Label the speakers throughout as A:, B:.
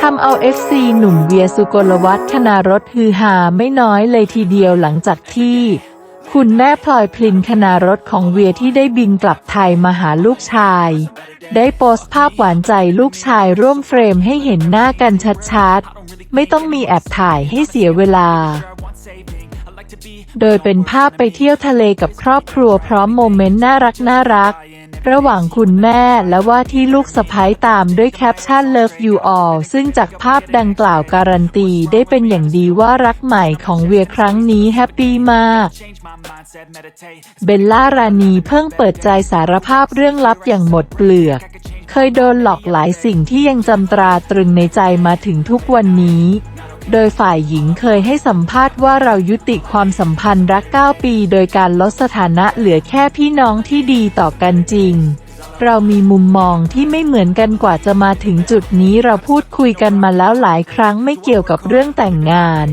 A: ทำเอา FC หนุ่มเวียสุกลวัฒนารถฮือฮาไม่น้อยเลยทีเดียวหลังจากที่ คุณแม่พลอยพลินคณารถของเวียที่ได้บินกลับไทยมาหาลูกชาย ได้โพสต์ภาพหวานใจลูกชายร่วมเฟรมให้เห็นหน้ากันชัดๆ ไม่ต้องมีแอบถ่ายให้เสียเวลา โดยเป็นภาพไปเที่ยวทะเลกับครอบครัวพร้อมโมเมนต์น่ารักน่ารัก ระหว่างคุณแม่และว่าที่ลูกสะพ้ายตามด้วยแคปชั่น Love you all ซึ่งจากภาพดังกล่าวการันตีได้เป็นอย่างดีว่ารักใหม่ของเวียครั้งนี้แฮปปี้มาก เบลล่ารานีเพิ่งเปิดใจสารภาพเรื่องลับอย่างหมดเปลือก เคยโดนหลอกหลายสิ่งที่ยังจำตราตรึงในใจมาถึงทุกวันนี้ โดยฝ่ายหญิงเคยให้สัมภาษณ์ว่าเรายุติความสัมพันธ์รัก 9 ปี โดยการลดสถานะเหลือแค่พี่น้องที่ดีต่อกันจริง เรามีมุมมองที่ไม่เหมือนกันกว่าจะมาถึงจุดนี้เราพูดคุยกันมาแล้วหลายครั้งไม่เกี่ยวกับเรื่องแต่งงาน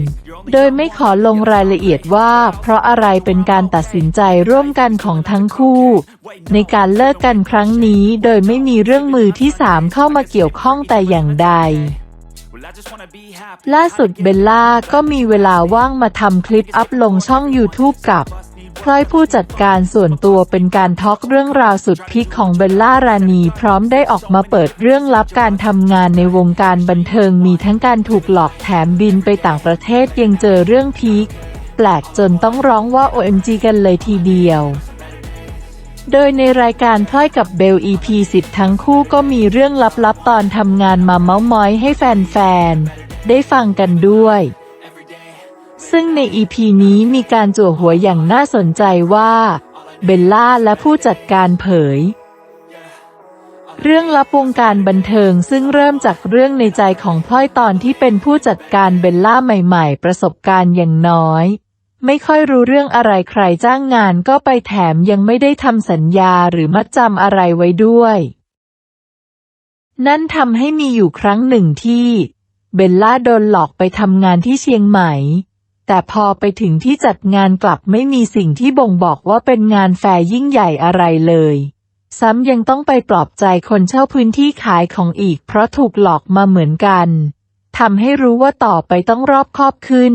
A: โดยไม่ขอลงรายละเอียดว่า เพราะอะไรเป็นการตัดสินใจร่วมกันของทั้งคู่ ในการเลิกกันครั้งนี้โดยไม่มีเรื่องมือที่สามเข้ามาเกี่ยวข้องแต่อย่างใด ล่าสุดเบลล่าก็มีเวลาว่างมาทำคลิปอัพลงช่อง YouTube กับพลอยผู้จัดการส่วนตัวเป็นการทอล์กเรื่องราวสุดพีคของเบลล่ารานี พร้อมได้ออกมาเปิดเรื่องลับการทำงานในวงการบันเทิงมีทั้งการถูกหลอกแถมบินไปต่างประเทศยังเจอเรื่องพีคแปลกจนต้องร้องว่า OMG กันเลยทีเดียว โดยในรายการพลอยกับเบล EP 10 ทั้งคู่ก็มีเรื่องลับๆตอนทำงานมาเมาส์มอยให้แฟนๆ ได้ฟังกันด้วย ซึ่งใน EP นี้มีการจั่วหัวอย่างน่าสนใจว่า เบลล่าและผู้จัดการเผย เรื่องลับวงการบันเทิงซึ่งเริ่มจากเรื่องในใจของพลอยตอนที่เป็นผู้จัดการเบลล่าใหม่ ๆ ประสบการณ์อย่างน้อย ไม่ค่อยรู้เรื่องอะไรใครจ้างงานก็ไปแถมยังไม่ได้ทำสัญญาหรือมัดจำอะไรไว้ด้วย นั่นทำให้มีอยู่ครั้งหนึ่งที่ เบลล่าโดนหลอกไปทำงานที่เชียงใหม่ แต่พอไปถึงที่จัดงานกลับไม่มีสิ่งที่บ่งบอกว่าเป็นงานแฟร์ยิ่งใหญ่อะไรเลย ซ้ำยังต้องไปปลอบใจคนเช่าพื้นที่ขายของอีก เพราะถูกหลอกมาเหมือนกันทำให้รู้ว่าต่อไปต้องรอบคอบขึ้น